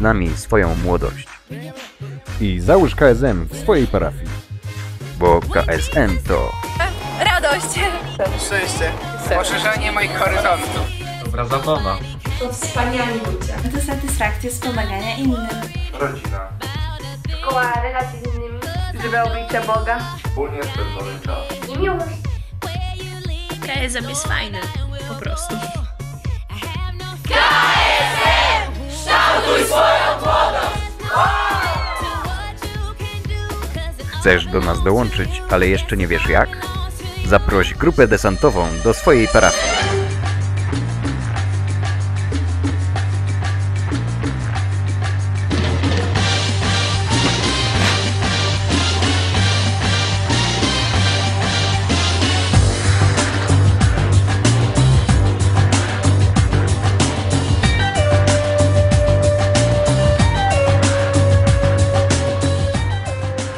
nami swoją młodość. I załóż KSM w swojej parafii. Bo KSM to Radość! Szczęście. Poszerzanie moich horyzontów. Dobra zabawa. To wspaniali ludzie. To satysfakcja z pomagania innym. Rodzina. Szkoła relacji z innymi. Żywe oblicze Boga. Wspólnie spędzony czas. I miłość. KSM jest fajny. Po prostu. Chcesz do nas dołączyć, ale jeszcze nie wiesz jak? Zaproś grupę desantową do swojej parafii.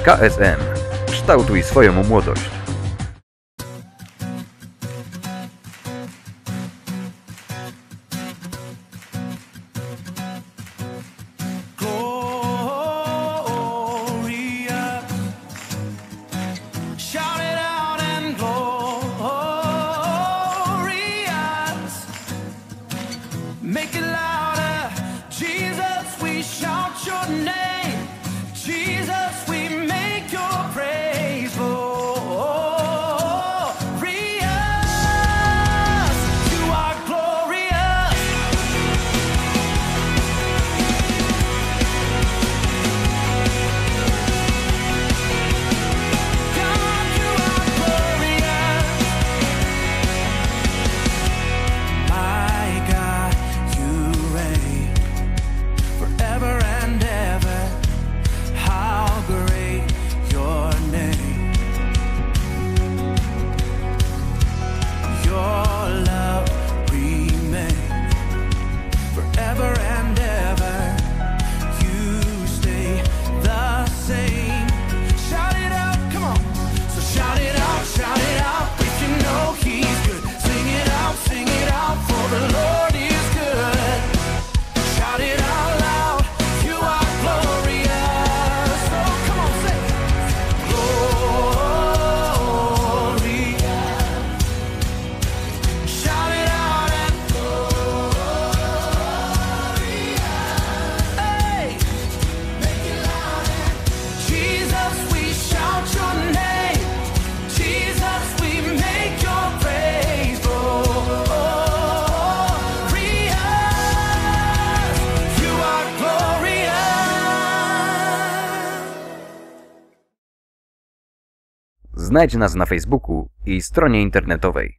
KSM. Kształtuj swoją młodość. Make it louder. Jesus, we shout your name. Znajdź nas na Facebooku i stronie internetowej